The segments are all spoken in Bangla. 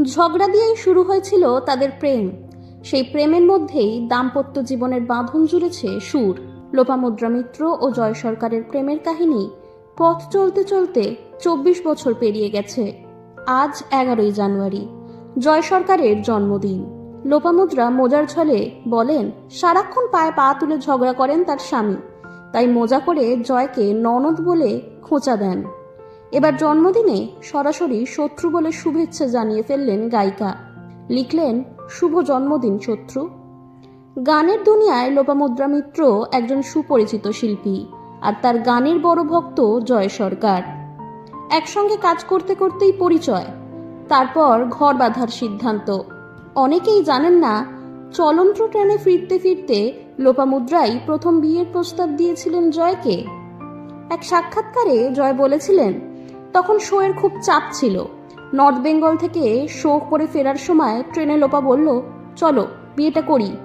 ঝগড়া দিয়েই শুরু হয়েছিল তাদের প্রেম। সেই প্রেমের মধ্যেই দাম্পত্য জীবনের বাঁধন জুড়েছে সুর। লোপামুদ্রা মিত্র ও জয় সরকারের প্রেমের কাহিনী পথ চলতে চলতে চব্বিশ বছর পেরিয়ে গেছে। আজ এগারোই জানুয়ারি, জয় সরকারের জন্মদিন। লোপামুদ্রা মোজার ছলে বলেন, সারাক্ষণ পায়ে পা তুলে ঝগড়া করেন তার স্বামী। তাই মোজা করে জয়কে ননদ বলে খোঁচা দেন। এবার জন্মদিনে সরাসরি শত্রু বলে শুভেচ্ছা জানিয়ে ফেললেন গায়িকা। লিখলেন, শুভ জন্মদিন শত্রু। গানের দুনিয়ায় লোপামুদ্রা মিত্র একজন সুপরিচিত শিল্পী আর তার গানের বড় ভক্ত জয় সরকার। একসঙ্গে কাজ করতে করতেই পরিচয়, তারপর ঘর বাঁধার সিদ্ধান্ত। অনেকেই জানেন না, চলন্ত ট্রেনে ফিরতে ফিরতে লোপামুদ্রাই প্রথম বিয়ের প্রস্তাব দিয়েছিলেন জয়কে। এক সাক্ষাৎকারে জয় বলেছিলেন তখন শোয়ের খুব চাপ ছিল। নর্থ বেঙ্গল থেকে শো করে ফেরার সময় ট্রেনে লোপা বলল, চলো, বিয়েটা করি।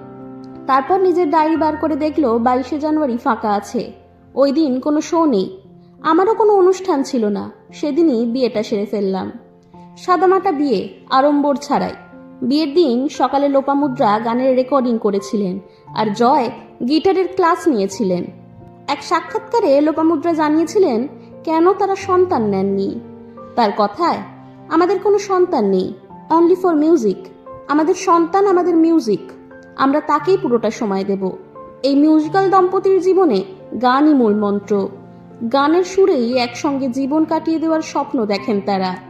তারপর নিজের ডায়েরি বার করে দেখল, বাইশে জানুয়ারি ফাঁকা আছে। ওই দিন কোনো শো নেই। আমারও কোনো অনুষ্ঠান ছিল না। সেদিনই বিয়েটা সেরে ফেললাম। সাদামাটা বিয়ে, আড়ম্বর ছাড়াই। বিয়ের দিন সকালে লোপামুদ্রা গানের রেকর্ডিং করেছিলেন আর জয় গিটারের ক্লাস নিয়েছিলেন। এক সাক্ষাৎকারে লোপামুদ্রা জানিয়েছিলেন কেন তারা সন্তান নেননি? তার কথায়, আমাদের কোনো সন্তান নেই অনলি ফর মিউজিক আমাদের সন্তান আমাদের মিউজিক আমরা তাকেই পুরোটা সময় দেব। এই মিউজিক্যাল দম্পতির জীবনে গানই মূল মন্ত্র। গানের সুরেই একসঙ্গে জীবন কাটিয়ে দেওয়ার স্বপ্ন দেখেন তারা।